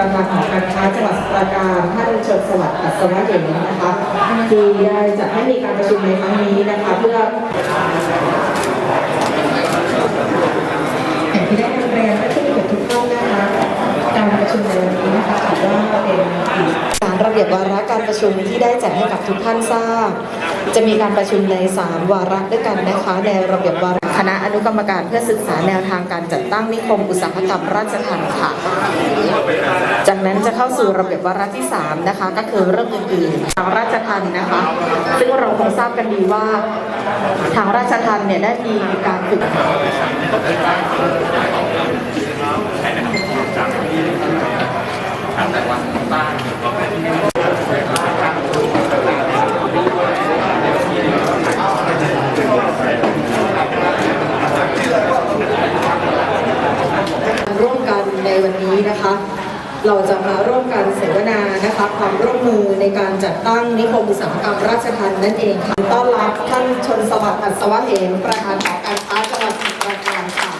ประธานหอการค้าจังหวัดสระการท่านชนสวัสดิ์อัศวะเหยงนะคะคือได้จัดให้มีการประชุมในครั้งนี้นะคะเพื่ออย่างที่ได้นำเรียนและที่เกิดทุกท่านนะคะการประชุมในวันนี้นะคะถือว่าเป็นสา ระเบียบวาระการประชุมที่ได้แจ้งให้กับทุกท่านทราบ จะมีการประชุมใน 3 วาระด้วยกันนะคะในระเบียบวาระคณะอนุกรรมการเพื่อศึกษาแนวทางการจัดตั้งนิคมอุตสาหกรรมราชทัณฑ์ค่ะ จากนั้นจะเข้าสู่ระเบียบวาระที่ 3 นะคะ ก็คือเรื่องอื่นๆทางราชทัณฑ์นะคะ ซึ่งเราคงทราบกันดีว่าทางราชทัณฑ์เนี่ยได้มีการฝึก ร่วมกันในวันนี้นะคะ เราจะมาร่วมกันเสวนานะคะความร่วมมือในการจัดตั้งนิคมอุตสาหกรรมราชทัณฑ์นั่นเองค่ะต้อนรับท่านชนสวัสดิ์อัศวะเหมประธานหอการค้าจังหวัดสมุทรปราการค่ะ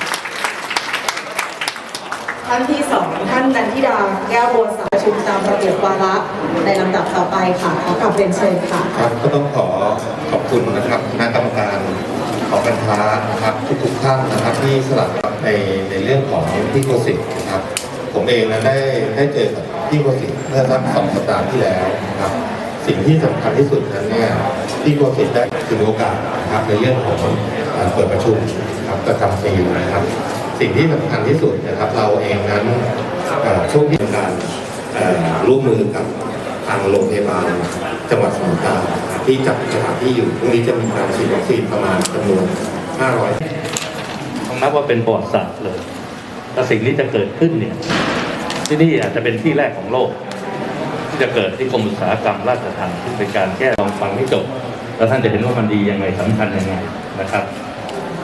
ท่านที่สองท่านนันทิดา แก้วบัวสายประชุมตามระเบียบวาระในลำดับต่อไปค่ะขอกลับเรียนเชิญค่ะครับก็ต้องขอขอบคุณนะครับคณะกรรมการของการค้านะครับทุกๆท่านนะครับที่สลับในในเรื่องของพี่โกสิทธ์นะครับผมเองนะได้ได้เจอกับพี่โกสิทธ์เมื่อสักสองสัปดาห์ที่แล้วนะครับสิ่งที่สำคัญที่สุดนั้นเนี่ยพี่โกสิทธ์ได้ถือโอกาสนะครับในเรื่องของการเปิดประชุมครับประจำปีนะครับสิ่งที่สำคัญที่สุดนะครับเราเองนั้น ช่วงที่การเอ่อร่วมมือกับทางโรงพยาบาลจังหวัดสมุทรปราการที่จัดสถานที่อยู่พรุ่งนี้จะมีการฉีดวัคซีนประมาณจำนวน 500ต้องนับว่าเป็นประวัติศาสตร์เลยแต่สิ่งที่จะเกิดขึ้นเนี่ยที่นี่อาจจะเป็นที่แรกของโลก ที่จะเกิดที่กรมอุตสาหกรรมราชทัณฑ์ซึ่งเป็นการแก้ลองฟังให้จบแล้วท่านจะเห็นว่ามันดียังไงสำคัญยังไงนะครับ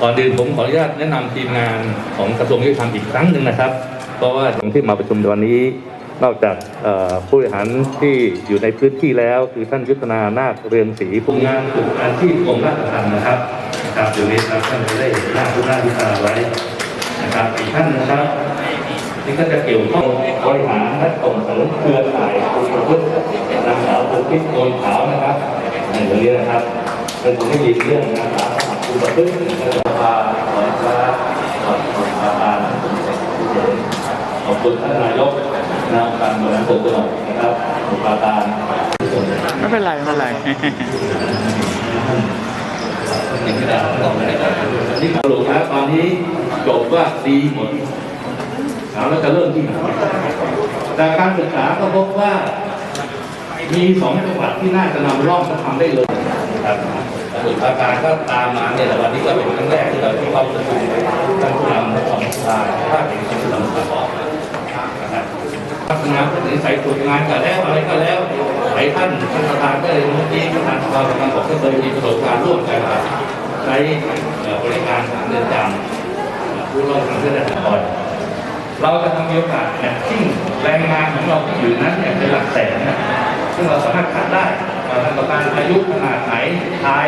ก่อนอื่นผมขออนุญาตแนะนำทีมงานของกระทรวงยุติธรรมอีกครั้งหนึ่งนะครับ เพราะว่าที่มาประชุมในวันนี้ นอกจากผู้บริหารที่อยู่ในพื้นที่แล้ว คือท่านยุทธนานาคเรืองศรีผู้งานฝึกอาชีพกรมราชทัณฑ์นะครับนะครับอยู่นี้ครับท่านจะได้เห็นหน้าผู้หน้าที่ตาไว้นะครับอีกท่านนะครับนี่ก็จะเกี่ยวข้องบริหารและส่งเสริมเครือข่ายคุณประพฤตินางสาวคุณพิษโกนขาวนะครับในเรื่องนี้นะครับเป็นผู้ที่มีเรื่องนางสาวคุณประพฤติและสภาขอพระขอประธาน ขอบคุณท่านนายกนางการบริหารส่วนจังหวัดนะครับประธานไม่เป็นไรไม่เป็นไรนี่สรุปนะตอนนี้จบว่าดีหมดถามแล้วจะเริ่มที่ไหนจากการศึกษาก็พบว่า มีสองจังหวัดที่น่าจะนำร่องมาทำได้เลยครับสมุทรปราการก็ตามมาเนี่ยแต่วันนี้ก็เป็นครั้งแรกที่เราที่เข้าประชุมท่านผู้นำของสภาภาคเอกชนสมุทรปราการนะครับ พัฒนนที่ใส่ฝึกงานก็แล้วอะไรก็แล้วหลายท่านท่านประธานก็เลยเมื่อกี้ประธานสภากำลังบอกว่าเคยมีประสบการณ์ร่วมกันใช้บริการทางเรือนจำผู้ร่วมทางเรือนจำบ่อยเราจะทำโอกาสเนี่ยที่แรงงานของเราที่อยู่นั้นเนี่ยเป็นหลักแสนนะซึ่งเราสามารถคัดได้ว่าท่านประธานอายุขนาดไหนชาย